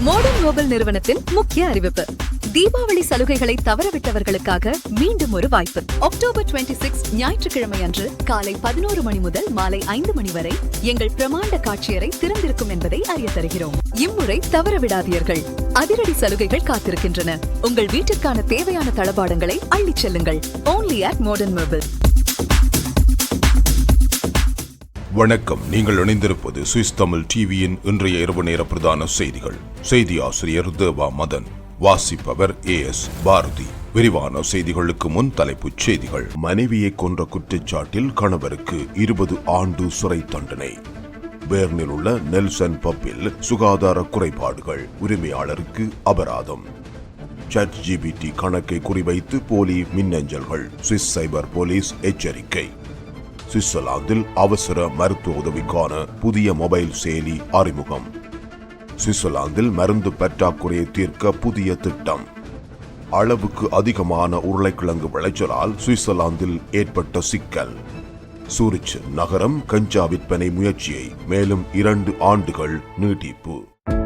Modern mobile நிறுவனத்தின் முக்கிய அறிவிப்பு. தீபாவளி சலுகைகளை தவறவிட்டவர்களுக்காக மீண்டும் ஒரு வாய்ப்பு. அக்டோபர் 26 சிக்ஸ் ஞாயிற்றுக்கிழமை அன்று காலை பதினோரு மணி முதல் மாலை ஐந்து மணி வரை எங்கள் பிரமாண்ட காட்சியறை திறந்திருக்கும் என்பதை அறிய தருகிறோம். இம்முறை தவறவிடாதீர்கள். அதிரடி சலுகைகள் காத்திருக்கின்றன. உங்கள் வீட்டிற்கான தேவையான தளபாடங்களை அள்ளிச் செல்லுங்கள். ஓன்லி அட் மாடர்ன் மொபைல் வணக்கம். நீங்கள் இணைந்திருப்பது சுவிஸ் தமிழ் டிவியின் இன்றைய இரவு நேர பிரதான செய்திகள். செய்தி ஆசிரியர் தேவா மதன் வாசிப்பவர் ஏ எஸ் பாரதி. விரிவான செய்திகளுக்கு முன் தலைப்புச் செய்திகள். மனைவியை கொன்ற குற்றச்சாட்டில் கணவருக்கு இருபது ஆண்டு சிறை தண்டனை. பேர்னில் உள்ள நெல்சன் பப்பில் சுகாதார குறைபாடுகள். உரிமையாளருக்கு அபராதம். சாட் ஜிபிடி கணக்கை குறிவைத்து போலி மின்னஞ்சல்கள். சுவிஸ் சைபர் போலீஸ் எச்சரிக்கை. சுவிட்சர்லாந்தில் அவசர மருத்துவ உதவிக்கான புதிய மொபைல் செயலி அறிமுகம். சுவிட்சர்லாந்தில் மருந்து பற்றாக்குறையை தீர்க்க புதிய திட்டம். அளவுக்கு அதிகமான உருளைக்கிழங்கு விளைச்சலால் சுவிட்சர்லாந்தில் ஏற்பட்ட சிக்கல். சூரிச் நகரம் கஞ்சா விற்பனை முயற்சியை மேலும் இரண்டு ஆண்டுகள் நீட்டிப்பு.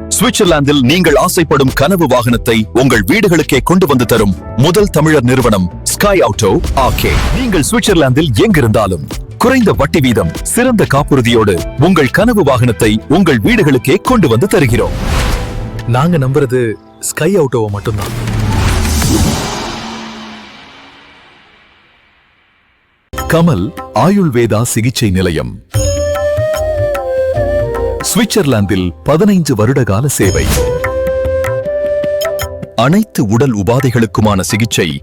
சுவிட்சர்லாந்தில் நீங்கள் ஆசைப்படும் கனவு வாகனத்தை உங்கள் வீடுகளுக்கே கொண்டு வந்து தரும் முதல் தமிழர் நிறுவனம் ஸ்கை ஆட்டோ ஆகே. நீங்கள் சுவிட்சர்லாந்தில் எங்கிருந்தாலும் குறைந்த வட்டி வீதம் சிறந்த காப்புறுதியோடு உங்கள் கனவு வாகனத்தை உங்கள் வீடுகளுக்கே கொண்டு வந்து தருகிறோம். நாங்க நம்புறது ஸ்கை அவுட்டோவை மட்டும்தான். கமல் ஆயுள்வேதா சிகிச்சை நிலையம். சுவிட்சர்லாந்தில் பதினைந்து வருடகால சேவை. அனைத்து உடல் உபாதைகளுக்குமான சிகிச்சை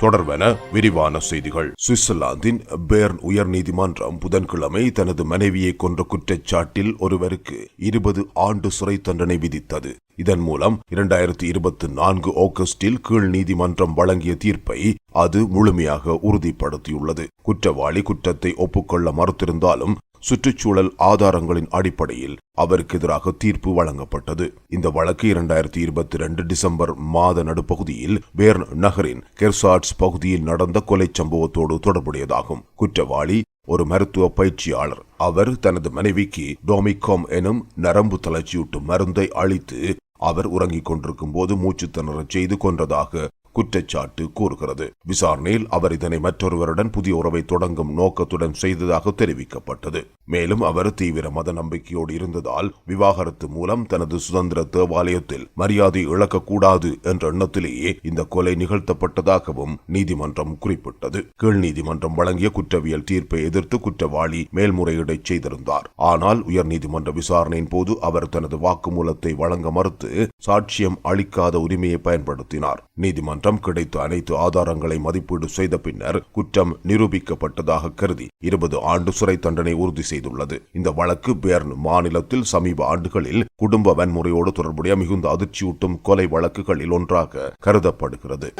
தொடர்பென விரிவான செய்திகள். சுவிட்சர்லாந்தின் பேர்ன் உயர்நீதிமன்றம் புதன்கிழமை தனது மனைவியை கொன்ற குற்றச்சாட்டில் ஒருவருக்கு இருபது ஆண்டு சிறை தண்டனை விதித்தது. இதன் மூலம் இரண்டாயிரத்தி இருபத்தி நான்கு ஆகஸ்டில் கீழ் நீதிமன்றம் வழங்கிய தீர்ப்பை அது முழுமையாக உறுதிப்படுத்தியுள்ளது. குற்றவாளி குற்றத்தை ஒப்புக்கொள்ள மறுத்திருந்தாலும் சுற்றுச்சூழல் ஆதாரங்களின் அடிப்படையில் அவருக்கு எதிராக தீர்ப்பு வழங்கப்பட்டது. இந்த வழக்கு இரண்டாயிரத்தி இருபத்தி ரெண்டு டிசம்பர் மாத நடுப்பகுதியில் பேர்ன் நகரின் கெர்சாட்ஸ் பகுதியில் நடந்த கொலை சம்பவத்தோடு தொடர்புடையதாகும். குற்றவாளி ஒரு மருத்துவ பயிற்சியாளர். அவர் தனது மனைவிக்கு டோமிகாம் எனும் நரம்பு தளர்ச்சியூட்டும் மருந்தை அளித்து அவர் உறங்கிக் கொண்டிருக்கும் போது மூச்சு திணறச் செய்து கொன்றதாக குற்றச்சாட்டு கூறுகிறது. விசாரணையில் அவர் இதனை மற்றொருவருடன் புதிய உறவை தொடங்கும் நோக்கத்துடன் செய்ததாக தெரிவிக்கப்பட்டது. மேலும் அவர் தீவிர மத நம்பிக்கையோடு இருந்ததால் விவாகரத்து மூலம் தனது சுதந்திர தேவாலயத்தில் மரியாதை இழக்கக்கூடாது என்ற எண்ணத்திலேயே இந்த கொலை நிகழ்த்தப்பட்டதாகவும் நீதிமன்றம் குறிப்பிட்டது. கீழ் நீதிமன்றம் வழங்கிய குற்றவியல் தீர்ப்பை எதிர்த்து குற்றவாளி மேல்முறையீடை செய்திருந்தார். ஆனால் உயர்நீதிமன்ற விசாரணையின் போது அவர் தனது வாக்குமூலத்தை வழங்க மறுத்து சாட்சியம் அளிக்காத உரிமையை பயன்படுத்தினார். நீதிமன்றம் கிடைத்த அனைத்து ஆதாரங்களை மதிப்பீடு செய்த பின்னர் குற்றம் நிரூபிக்கப்பட்டதாக கருதி இருபது ஆண்டு சிறை தண்டனை உறுதி செய்துள்ளது. இந்த வழக்கு பேர்ன் மாநிலத்தில் சமீப ஆண்டுகளில் குடும்ப வன்முறையோடு தொடர்புடைய மிகுந்த அதிர்ச்சியூட்டும் கொலை வழக்குகளில் ஒன்றாக கருதப்படுகிறது.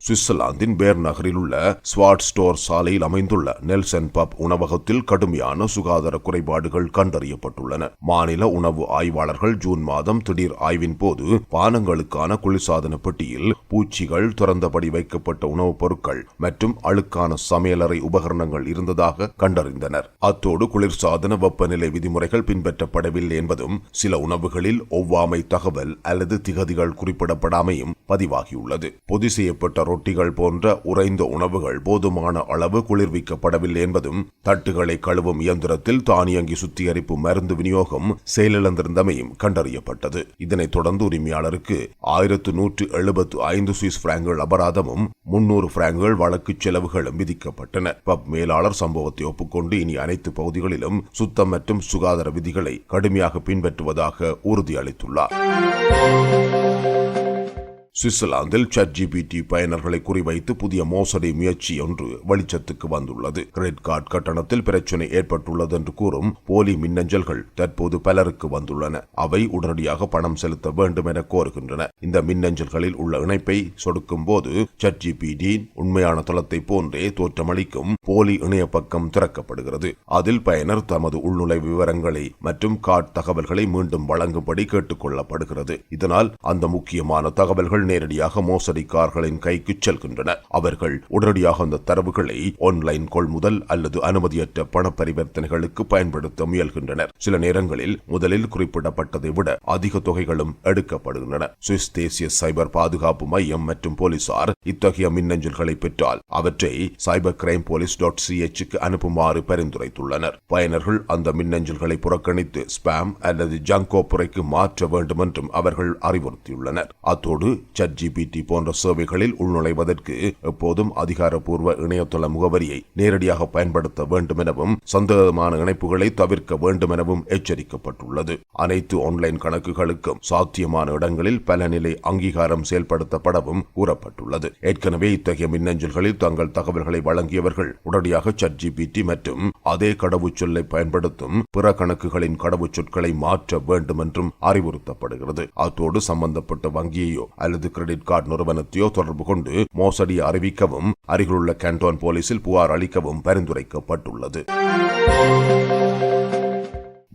சுவிட்சர்லாந்தின் பேர் நகரில் உள்ள ஸ்வாட் ஸ்டோர் சாலையில் அமைந்துள்ள நெல்சன் பப் உணவகத்தில் கடுமையான சுகாதார குறைபாடுகள் கண்டறியப்பட்டுள்ளன. மாநில உணவு ஆய்வாளர்கள் ஜூன் மாதம் திடீர் ஆய்வின் போது பானங்களுக்கான குளிர்சாதன பெட்டியில் பூச்சிகள் திறந்தபடி வைக்கப்பட்ட உணவுப் பொருட்கள் மற்றும் அழுக்கான சமையலறை உபகரணங்கள் இருந்ததாக கண்டறிந்தனர். அத்தோடு குளிர்சாதன வெப்பநிலை விதிமுறைகள் பின்பற்றப்படவில்லை என்பதும் சில உணவுகளில் ஒவ்வாமை தகவல் அல்லது திகதிகள் குறிப்பிடப்படாமையும் பதிவாகியுள்ளது. பொது செய்யப்பட்ட ரொட்டிகள் போன்ற உறைந்த உணவுகள் போதுமான அளவு குளிர்விக்கப்படவில்லை என்பதும் தட்டுகளை கழுவும் இயந்திரத்தில் தானியங்கி சுத்திகரிப்பு மருந்து விநியோகம் செயலிழந்திருந்தமையும் கண்டறியப்பட்டது. இதனைத் தொடர்ந்து உரிமையாளருக்கு ஆயிரத்து நூற்று எழுபத்து ஐந்து சுவிஸ் பிராங்குகள் அபராதமும் முன்னூறு பிராங்குகள் வழக்கு செலவுகளும் விதிக்கப்பட்டன. பப் மேலாளர் சம்பவத்தை ஒப்புக்கொண்டு இனி அனைத்து பகுதிகளிலும் சுத்தம் மற்றும் சுகாதார விதிகளை கடுமையாக பின்பற்றுவதாக உறுதியளித்துள்ளார். சுவிட்சர்லாந்தில் ChatGPT பயனர்களை குறிவைத்து புதிய மோசடி முயற்சி ஒன்று வெளிச்சத்துக்கு வந்துள்ளது. கிரெடிட் கார்டு கட்டணத்தில் பிரச்சினை ஏற்பட்டுள்ளது என்று கூறும் போலி மின்னஞ்சல்கள் தற்போது பலருக்கு வந்துள்ளன. அவை உடனடியாக பணம் செலுத்த வேண்டும் என கோருகின்றன. இந்த மின்னஞ்சல்களில் உள்ள இணைப்பை சொடுக்கும் போது ChatGPT உண்மையான தளத்தை போன்றே தோற்றமளிக்கும் போலி இணைய பக்கம் திறக்கப்படுகிறது. அதில் பயனர் தமது உள்நுழை விவரங்களை மற்றும் கார்டு தகவல்களை மீண்டும் வழங்கும்படி கேட்டுக்கொள்ளப்படுகிறது இதனால் அந்த முக்கியமான தகவல்கள் நேரடியாக மோசடிக்காரர்களின் கைக்கு செல்கின்றன அவர்கள் உடனடியாக அந்த தரவுகளை ஆன்லைன் கொள்முதல் அல்லது அனுமதியற்ற பண பரிவர்த்தனைகளுக்கு பயன்படுத்த முயல்கின்றனர். சில நேரங்களில் முதலில் குறிப்பிடப்பட்டதை விட அதிக தொகைகளும் எடுக்கப்படுகின்றன. சுவிஸ் தேசிய சைபர் பாதுகாப்பு மையம் மற்றும் போலீசார் இத்தகைய மின்னஞ்சல்களை பெற்றால் அவற்றை சைபர் கிரைம் போலீஸ் டாட் சிஎச்சுக்கு அனுப்புமாறு பரிந்துரைத்துள்ளனர். பயனர்கள் அந்த மின்னஞ்சல்களை புறக்கணித்து ஸ்பாம் அல்லது ஜங்கோ புறைக்கு மாற்ற வேண்டும் என்றும் அவர்கள் அறிவுறுத்தியுள்ளனர். அத்தோடு ChatGPT போன்ற சேவைகளில் உள்நுழைவதற்கு எப்போதும் அதிகாரப்பூர்வ இணையதள முகவரியை நேரடியாக பயன்படுத்த வேண்டும் எனவும் சந்தேகமான இணைப்புகளை தவிர்க்க வேண்டும் எனவும் எச்சரிக்கப்பட்டுள்ளது. அனைத்து ஆன்லைன் கணக்குகளுக்கும் சாத்தியமான இடங்களில் பல நிலை அங்கீகாரம் செயல்படுத்தப்படவும் கூறப்பட்டுள்ளது. ஏற்கனவே இத்தகைய மின்னஞ்சல்களில் தங்கள் தகவல்களை வழங்கியவர்கள் உடனடியாக ChatGPT மற்றும் அதே கடவுச்சொல்லை பயன்படுத்தும் பிற கணக்குகளின் கடவுச்சொற்களை மாற்ற வேண்டும் என்றும் அறிவுறுத்தப்படுகிறது. அத்தோடு சம்பந்தப்பட்ட வங்கியையோ அல்லது கிரெடிட் கார்டு நிறுவனத்தையோ தொடர்பு கொண்டு மோசடி அறிவிக்கவும் அருகிலுள்ள கேண்டோன் போலீசில் புகார் அளிக்கவும் பரிந்துரைக்கப்பட்டுள்ளது.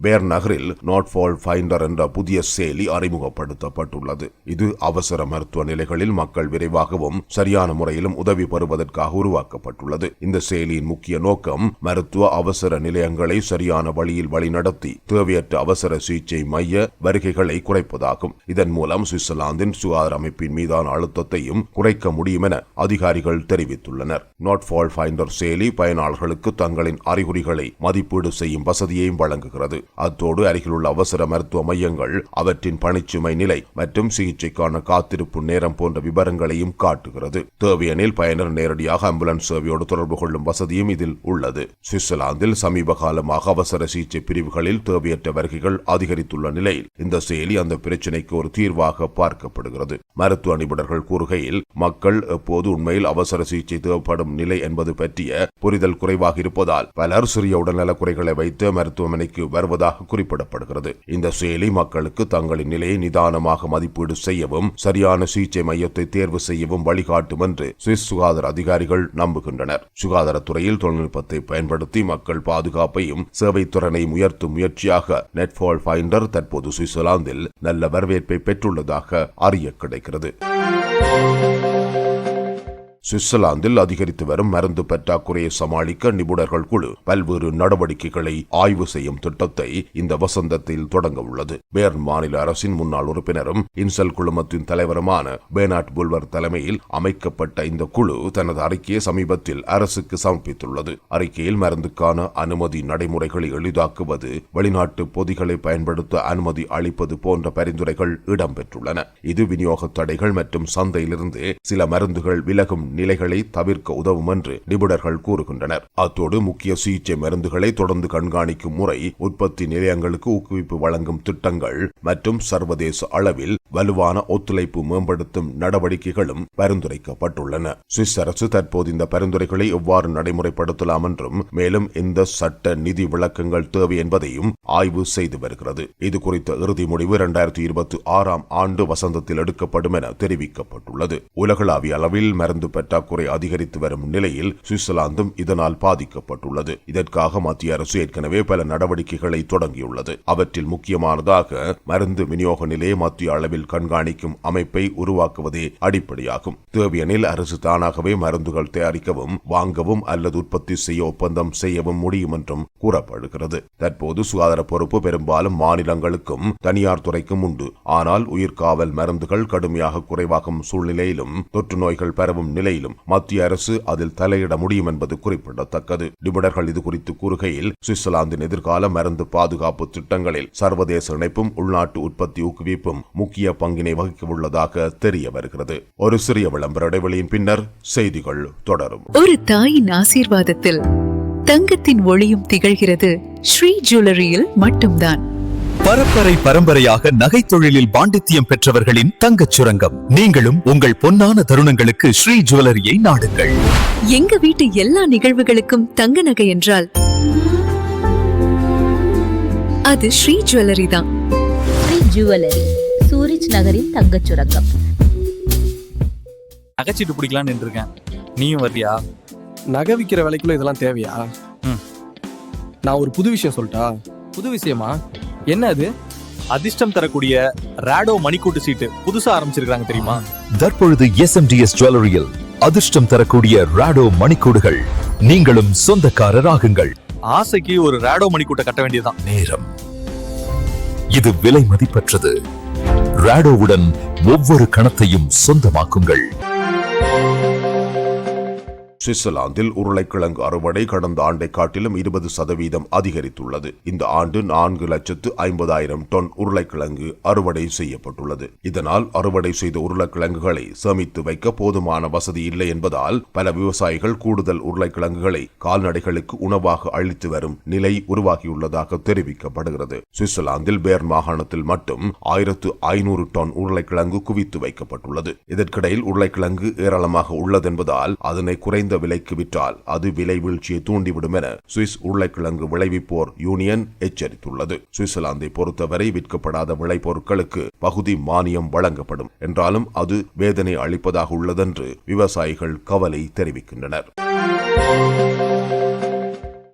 பேர் நகரில் நாட்ஃபால் ஃபைண்டர் என்ற புதிய செயலி அறிமுகப்படுத்தப்பட்டுள்ளது. இது அவசர மருத்துவ நிலைகளில் மக்கள் விரைவாகவும் சரியான முறையிலும் உதவி பெறுவதற்காக உருவாக்கப்பட்டுள்ளது. இந்த செயலியின் முக்கிய நோக்கம் மருத்துவ அவசர நிலையங்களை சரியான வழியில் வழிநடத்தி தேவையற்ற அவசர சிகிச்சை மைய வருகைகளை குறைப்பதாகும். இதன் மூலம் சுவிட்சர்லாந்தின் சுகாதார அமைப்பின் மீதான அழுத்தத்தையும் குறைக்க முடியும் என அதிகாரிகள் தெரிவித்துள்ளனர். நாட் ஃபால் ஃபைண்டர் செயலி பயனாளர்களுக்கு தங்களின் அறிகுறிகளை மதிப்பீடு செய்யும் வசதியையும் வழங்குகிறது. அத்தோடு அருகிலுள்ள அவசர மருத்துவ மையங்கள் அவற்றின் பணிச்சுமை நிலை மற்றும் சிகிச்சைக்கான காத்திருப்பு நேரம் போன்ற விவரங்களையும் காட்டுகிறது. தேவையெனில் பயனர் நேரடியாக ஆம்புலன்ஸ் சேவையோடு தொடர்பு கொள்ளும் வசதியும் இதில் உள்ளது. சுவிட்சர்லாந்தில் சமீப காலமாக அவசர சிகிச்சை பிரிவுகளில் தேவையற்ற வருகைகள் அதிகரித்துள்ள நிலையில் இந்த செயலி அந்த பிரச்சினைக்கு ஒரு தீர்வாக பார்க்கப்படுகிறது. மருத்துவ நிபுணர்கள் கூறுகையில் மக்கள் எப்போது உண்மையில் அவசர சிகிச்சை தேவைப்படும் நிலை என்பது பற்றிய புரிதல் குறைவாக இருப்பதால் பலர் சிறிய உடல்நலக் குறைகளை வைத்து மருத்துவமனைக்கு வருவதாக இருந்ததாக குறிப்பிடப்படுகிறது. இந்த செயலி மக்களுக்கு தங்களின் நிலையை நிதானமாக மதிப்பீடு செய்யவும் சரியான சிகிச்சை மையத்தை தேர்வு செய்யவும் வழிகாட்டும் என்று சுவிஸ் சுகாதார அதிகாரிகள் நம்புகின்றனர். சுகாதாரத்துறையில் தொழில்நுட்பத்தை பயன்படுத்தி மக்கள் பாதுகாப்பையும் சேவை திறனையும் உயர்த்தும் முயற்சியாக நெட்ஃபால் ஃபைண்டர் தற்போது சுவிட்சர்லாந்தில் நல்ல வரவேற்பை பெற்றுள்ளதாக அறிய கிடைக்கிறது. சுவிட்சர்லாந்தில் அதிகரித்து வரும் மருந்து பற்றாக்குறையை சமாளிக்க நிபுணர்கள் குழு பல்வேறு நடவடிக்கைகளை ஆய்வு செய்யும் திட்டத்தை இந்த வசந்தத்தில் தொடங்க உள்ளது. பேர்ன் மாநில அரசின் முன்னாள் உறுப்பினரும் இன்சல் குழுமத்தின் தலைவருமான பேனாட் புல்வர் தலைமையில் அமைக்கப்பட்ட இந்த குழு தனது அறிக்கையை சமீபத்தில் அரசுக்கு சமர்ப்பித்துள்ளது. அறிக்கையில் மருந்துக்கான அனுமதி நடைமுறைகளை எளிதாக்குவது வெளிநாட்டு பொதிகளை பயன்படுத்த அனுமதி அளிப்பது போன்ற பரிந்துரைகள் இடம்பெற்றுள்ளன. இது விநியோக தடைகள் மற்றும் சந்தையிலிருந்து சில மருந்துகள் விலகும் நிலைகளை தவிர்க்க உதவும் என்று நிபுணர்கள் கூறுகின்றனர். அத்தோடு முக்கிய சிகிச்சை மருந்துகளை தொடர்ந்து கண்காணிக்கும் முறை உற்பத்தி நிலையங்களுக்கு ஊக்குவிப்பு வழங்கும் திட்டங்கள் மற்றும் சர்வதேச அளவில் வலுவான ஒத்துழைப்பு மேம்படுத்தும் நடவடிக்கைகளும் பரிந்துரைக்கப்பட்டுள்ளன. சுவிஸ் அரசு தற்போது இந்த பரிந்துரைகளை எவ்வாறு நடைமுறைப்படுத்தலாம் என்றும் மேலும் இந்த சட்ட நிதி விளக்கங்கள் தேவை என்பதையும் ஆய்வு செய்து வருகிறது. இது குறித்த இறுதி முடிவு இரண்டாயிரத்தி இருபத்தி ஆறாம் ஆண்டு வசந்தத்தில் எடுக்கப்படும் என தெரிவிக்கப்பட்டுள்ளது. உலகளாவிய அளவில் மருந்து பற்றாக்குறை அதிகரித்து வரும் நிலையில் சுவிட்சர்லாந்தும் இதனால் பாதிக்கப்பட்டுள்ளது. இதற்காக மத்திய அரசு ஏற்கனவே பல நடவடிக்கைகளை தொடங்கியுள்ளது. அவற்றில் முக்கியமானதாக மருந்து விநியோக நிலையை மத்திய அளவில் கண்காணிக்கும் அமைப்பை உருவாக்குவதே அடிப்படையாகும். தேவையெனில் அரசு தானாகவே மருந்துகள் தயாரிக்கவும் வாங்கவும் அல்லது உற்பத்தி செய்ய ஒப்பந்தம் செய்யவும் முடியும் என்றும் கூறப்படுகிறது. தற்போது சுகாதார பொறுப்பு பெரும்பாலும் மாநிலங்களுக்கும் தனியார் துறைக்கும் உண்டு. ஆனால் உயிர்காவல் மருந்துகள் கடுமையாக குறைவாகும் சூழ்நிலையிலும் தொற்று நோய்கள் பரவும் நிலையிலும் மத்திய அரசு அதில் தலையிட முடியும் என்பது குறிப்பிடத்தக்கது. நிபுணர்கள் இது குறித்து கூறுகையில் சுவிட்சர்லாந்தின் எதிர்கால மருந்து பாதுகாப்பு திட்டங்களில் சர்வதேச இணைப்பும் உள்நாட்டு உற்பத்தி ஊக்குவிப்பும் முக்கிய பங்கினை வகிக்க உள்ளதாக தெரிய வருகிறது. ஒரு சிறிய விளம்பர இடைவெளியின் பின்னர் செய்திகள் தொடரும். ஒரு தாயின் ஆசீர்வாதத்தில் தங்கத்தின் ஒளியும் திகழ்கிறது ஸ்ரீ ஜுவல்லரியில் மட்டும்தான். பரம்பரை பரம்பரையாக நகைத் தொழிலில் பாண்டித்தியம் பெற்றவர்களின் தங்கச் சுரங்கம். நீங்களும் உங்கள் பொன்னான தருணங்களுக்கு ஸ்ரீ ஜுவல்லரியை நாடுங்கள். எங்க வீட்டு எல்லா நிகழ்வுகளுக்கும் தங்க நகை என்றால்? அது ஸ்ரீ ஜுவல்லரி தான். ஸ்ரீ ஜுவல்லரி சூரிஜ் நகரின் தங்கச் சுரங்கம். நகைச்சீட்டு பிடிக்கலான்னு இருக்கேன் நீயும் வர்றியா? நகை விற்கிற விலைக்குள்ள இதெல்லாம் தேவையா. நான் ஒரு புது விஷயம் சொல்லிட்டா புது விஷயமா? என்ன அது அதிர்ஷ்டம் தரக்கூடிய ராடோ மணிக்கூட்டு சீட்டு புதுசா ஆரம்பிச்சிருக்காங்க தெரியுமா? தற்பொழுது எஸ்எம்டிஎஸ் ஜுவல்லரியில் அதிர்ஷ்டம் தரக்கூடிய ராடோ மணிக்கூடுகள். நீங்களும் சொந்தக்காரராகுங்கள். ஆசைக்கு ஒரு ராடோ மணிக்கூட்டை கட்ட வேண்டியதுதான். நேரம். இது விலை மதிப்பற்றது. ராடோவுடன் ஒவ்வொரு கணத்தையும் சொந்தமாக்குங்கள். சுவிட்சர்லாந்தில் உருளைக்கிழங்கு அறுவடை கடந்த ஆண்டை காட்டிலும் இருபது சதவீதம் அதிகரித்துள்ளது. இந்த ஆண்டு நான்கு லட்சத்து ஐம்பதாயிரம் டன் உருளைக்கிழங்கு அறுவடை செய்யப்பட்டுள்ளது. இதனால் அறுவடை செய்த உருளைக்கிழங்குகளை சேமித்து வைக்க போதுமான வசதி இல்லை என்பதால் பல விவசாயிகள் கூடுதல் உருளைக்கிழங்குகளை கால்நடைகளுக்கு உணவாக அளித்து வரும் நிலை உருவாகியுள்ளதாக தெரிவிக்கப்படுகிறது. சுவிட்சர்லாந்தில் பேர் மாகாணத்தில் மட்டும் ஆயிரத்து ஐநூறு டன் உருளைக்கிழங்கு குவித்து வைக்கப்பட்டுள்ளது. இதற்கிடையில் உருளைக்கிழங்கு ஏராளமாக உள்ளதென்பதால் அதனை குறைந்த விலைக்கு விற்றால் அது விலை வீழ்ச்சியை தூண்டிவிடும் என சுவிஸ் உருளைக்கிழங்கு விளைவிப்போர் யூனியன் எச்சரித்துள்ளது. சுவிட்சர்லாந்தை பொறுத்தவரை விற்கப்படாத விளைபொருட்களுக்கு பகுதி மானியம் வழங்கப்படும். என்றாலும் அது வேதனை அளிப்பதாக உள்ளதென்று விவசாயிகள் கவலை தெரிவிக்கின்றனர்.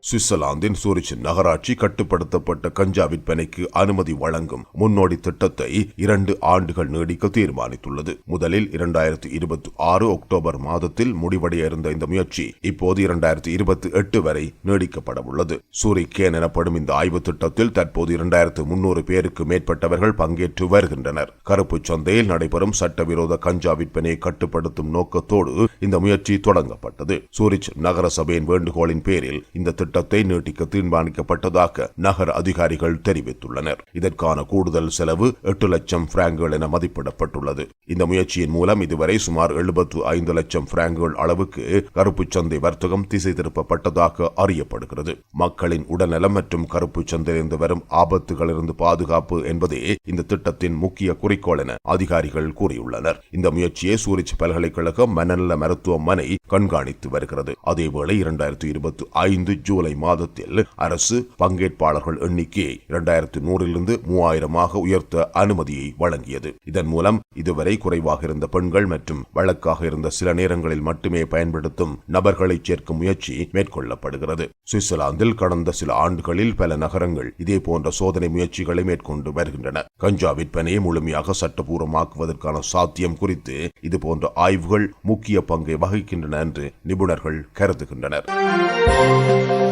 சுவிட்சர்லாந்தின் சூரிச் நகராட்சி கட்டுப்படுத்தப்பட்ட கஞ்சா விற்பனைக்கு அனுமதி வழங்கும் முன்னோடி திட்டத்தை இரண்டு ஆண்டுகள் நீடிக்க தீர்மானித்துள்ளது. முதலில் இரண்டாயிரத்தி இருபத்தி ஆறு அக்டோபர் மாதத்தில் முடிவடைய இருந்த இந்த முயற்சி இப்போது இரண்டாயிரத்தி இருபத்தி எட்டு வரை நீடிக்கப்பட உள்ளது சூரிகேன் எனப்படும் இந்த ஆய்வு திட்டத்தில் தற்போது இரண்டாயிரத்து முன்னூறு பேருக்கு மேற்பட்டவர்கள் பங்கேற்று வருகின்றனர். கருப்பு சந்தையில் நடைபெறும் சட்டவிரோத கஞ்சா விற்பனையை கட்டுப்படுத்தும் நோக்கத்தோடு இந்த முயற்சி தொடங்கப்பட்டது. சூரிச் நகரசபையின் வேண்டுகோளின் பேரில் இந்த திட்டத்தை நீட்டிக்க தீர்மானிக்கப்பட்டதாக நகர அதிகாரிகள் தெரிவித்துள்ளனர். இதற்கான கூடுதல் செலவு எட்டு லட்சம் பிராங்குகள் என மதிப்பிடப்பட்டுள்ளது. இந்த முயற்சியின் மூலம் இதுவரை சுமார் எழுபத்து ஐந்து லட்சம் பிராங்குகள் அளவுக்கு கருப்பு சந்தை வர்த்தகம் திசை திருப்பப்பட்டதாக அறியப்படுகிறது. மக்களின் உடல்நலம் மற்றும் கருப்பு சந்தையிலிருந்து வரும் ஆபத்துகளிலிருந்து பாதுகாப்பு என்பதே இந்த திட்டத்தின் முக்கிய குறிக்கோள் என அதிகாரிகள் கூறியுள்ளனர். இந்த முயற்சியை சூரிச் பல்கலைக்கழக மனநல மருத்துவமனை கண்காணித்து வருகிறது. அதேவேளை இரண்டாயிரத்தி இருபத்தி ஐந்து ஜூலை மாதத்தில் அரசு பங்கேற்பாளர்கள் எண்ணிக்கையை இரண்டாயிரத்து நூறிலிருந்து மூவாயிரமாக உயர்த்த அனுமதியை வழங்கியது. இதன் மூலம் இதுவரை குறைவாக இருந்த பெண்கள் மற்றும் வழக்காக இருந்த சில நேரங்களில் மட்டுமே பயன்படுத்தும் நபர்களை சேர்க்கும் முயற்சி மேற்கொள்ளப்படுகிறது. சுவிட்சர்லாந்தில் கடந்த சில ஆண்டுகளில் பல நகரங்கள் இதே போன்ற சோதனை முயற்சிகளை மேற்கொண்டு வருகின்றன. கஞ்சா விற்பனையை முழுமையாக சட்டபூர்வமாக்குவதற்கான சாத்தியம் குறித்து இதுபோன்ற ஆய்வுகள் முக்கிய பங்கை வகிக்கின்றன என்று நிபுணர்கள் கருதுகின்றனர்.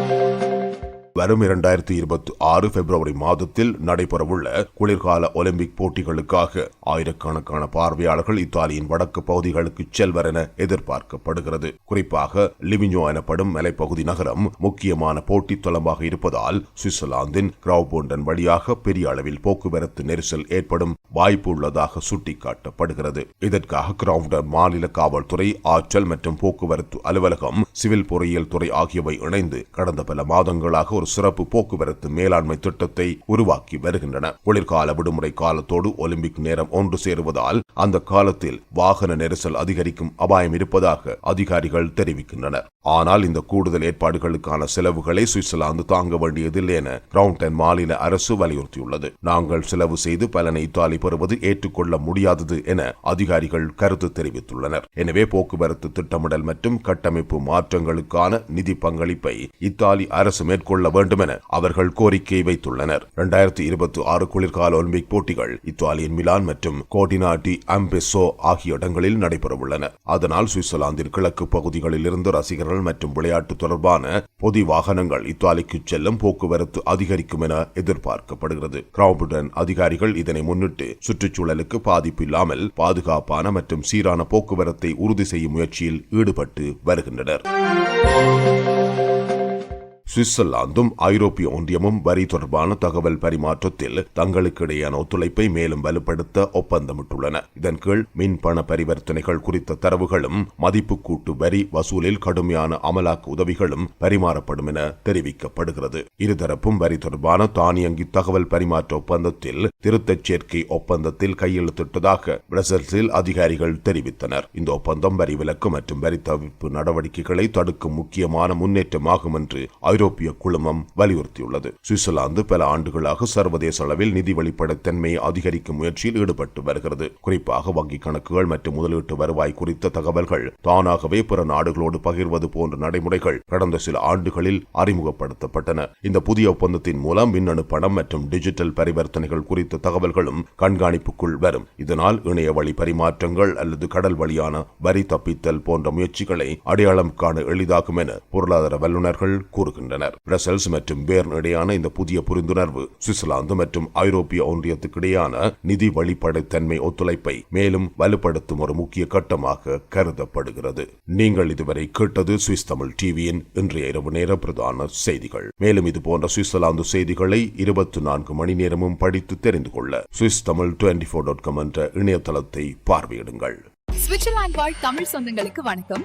Thank you. வரும் இரண்டாயிரத்தி இருபத்தி ஆறு பிப்ரவரி மாதத்தில் நடைபெறவுள்ள குளிர்கால ஒலிம்பிக் போட்டிகளுக்காக ஆயிரக்கணக்கான பார்வையாளர்கள் இத்தாலியின் வடக்கு பகுதிகளுக்கு செல்வர் என எதிர்பார்க்கப்படுகிறது. குறிப்பாக லிவிஞ்சோ எனப்படும் மலைப்பகுதி நகரம் முக்கியமான போட்டித் தளமாக இருப்பதால் சுவிட்சர்லாந்தின் கிரவுபோண்டன் வழியாக பெரிய அளவில் போக்குவரத்து நெரிசல் ஏற்படும் வாய்ப்பு உள்ளதாக சுட்டிக்காட்டப்படுகிறது. இதற்காக கிரவுண்டன் மாநில காவல்துறை ஆற்றல் மற்றும் போக்குவரத்து அலுவலகம் சிவில் பொறியியல் துறை ஆகியவை இணைந்து கடந்த பல மாதங்களாக ஒரு சிறப்பு போக்குவரத்து மேலாண்மை திட்டத்தை உருவாக்கி வருகின்றன. குளிர்கால விடுமுறை காலத்தோடு ஒலிம்பிக் நேரம் ஒன்று சேருவதால் அந்த காலத்தில் வாகன நெரிசல் அதிகரிக்கும் அபாயம் இருப்பதாக அதிகாரிகள் தெரிவிக்கின்றனர். ஆனால் இந்த கூடுதல் ஏற்பாடுகளுக்கான செலவுகளை சுவிட்சர்லாந்து தாங்க வேண்டியதில்லை என கிரவுண்டன் மாநில அரசு வலியுறுத்தியுள்ளது. நாங்கள் செலவு செய்து பலனை இத்தாலி பெறுவது ஏற்றுக்கொள்ள முடியாதது என அதிகாரிகள் கருத்து தெரிவித்துள்ளனர். எனவே போக்குவரத்து திட்டமிடல் மற்றும் கட்டமைப்பு மாற்றங்களுக்கான நிதி பங்களிப்பை இத்தாலி அரசு மேற்கொள்ள வேண்டும் என அவர்கள் கோரிக்கை வைத்துள்ளனர். இரண்டாயிரத்தி இருபத்தி ஆறு குளிர்கால ஒலிம்பிக் போட்டிகள் இத்தாலியின் மிலான் மற்றும் கோடினாட்டி அம்பெசோ ஆகிய இடங்களில் நடைபெறவுள்ளன. அதனால் சுவிட்சர்லாந்தின் கிழக்கு பகுதிகளில் இருந்து ரசிகர்கள் மற்றும் விளையாட்டு தொடர்பான பொதி வாகனங்கள் இத்தாலிக்கு செல்லும் போக்குவரத்து அதிகரிக்கும் என எதிர்பார்க்கப்படுகிறது. கிராம்புடன் அதிகாரிகள் இதனை முன்னிட்டு சுற்றுச்சூழலுக்கு பாதிப்பு இல்லாமல் பாதுகாப்பான மற்றும் சீரான போக்குவரத்தை உறுதி செய்யும் முயற்சியில் ஈடுபட்டு வருகின்றனர். சுவிட்சர்லாந்தும் ஐரோப்பிய ஒன்றியமும் வரி தொடர்பான தகவல் பரிமாற்றத்தில் தங்களுக்கு இடையேயான ஒத்துழைப்பை மேலும் வலுப்படுத்த ஒப்பந்தமிட்டுள்ளன. இதன் கீழ் மின் பண பரிவர்த்தனைகள் குறித்த தரவுகளும் மதிப்பு கூட்டு வரி வசூலில் கடுமையான அமலாக்க உதவிகளும் பரிமாறப்படும் என தெரிவிக்கப்படுகிறது. இருதரப்பும் வரி தொடர்பான தானியங்கி தகவல் பரிமாற்ற ஒப்பந்தத்தில் திருத்தச் சேர்க்கை ஒப்பந்தத்தில் கையெழுத்திட்டதாக பிரசல்ஸில் அதிகாரிகள் தெரிவித்தனர். இந்த ஒப்பந்தம் வரி விலக்கு மற்றும் வரி தவிர்ப்பு நடவடிக்கைகளை தடுக்கும் முக்கியமான முன்னேற்றமாகும் என்று ஐரோப்பிய குழுமம் வலியுறுத்தியுள்ளது. சுவிட்சர்லாந்து பல ஆண்டுகளாக சர்வதேச அளவில் நிதி வெளிப்படைத்தன்மையை அதிகரிக்கும் முயற்சியில் ஈடுபட்டு வருகிறது. குறிப்பாக வங்கிக் கணக்குகள் மற்றும் முதலீட்டு வருவாய் குறித்த தகவல்கள் தானாகவே பிற நாடுகளோடு பகிர்வது போன்ற நடைமுறைகள் கடந்த சில ஆண்டுகளில் அறிமுகப்படுத்தப்பட்டன. இந்த புதிய ஒப்பந்தத்தின் மூலம் மின்னணு பணம் மற்றும் டிஜிட்டல் பரிவர்த்தனைகள் குறித்த தகவல்களும் கண்காணிப்புக்குள் வரும். இதனால் இணைய வழி பரிமாற்றங்கள் அல்லது கடல் வழியான வரி தப்பித்தல் போன்ற முயற்சிகளை அடையாளம் காண எளிதாகும் என பொருளாதார வல்லுநர்கள் கூறுகின்றனர். வருகின்றனர் பிரசல்ஸ் மற்றும் பேர்ன் இடையான இந்த புதிய புரிந்துணர்வு சுவிட்சர்லாந்து மற்றும் ஐரோப்பிய ஒன்றியத்துக்கிடையான நிதி வழிப்படைத்தன்மை ஒத்துழைப்பை மேலும் வலுப்படுத்தும் ஒரு முக்கிய கட்டமாக கருதப்படுகிறது. நீங்கள் இதுவரை கேட்டது சுவிஸ் தமிழ் டிவியின் இன்றைய இரவு நேர பிரதான செய்திகள். மேலும் இது போன்ற சுவிட்சர்லாந்து செய்திகளை இருபத்தி நான்கு மணி நேரமும் படித்து தெரிந்து கொள்ள Swiss Tamil twenty four dot com என்ற இணையதளத்தை பார்வையிடுங்கள். சுவிட்சர்லாந்து வாழ் தமிழ் சொந்தங்களுக்கு வணக்கம்.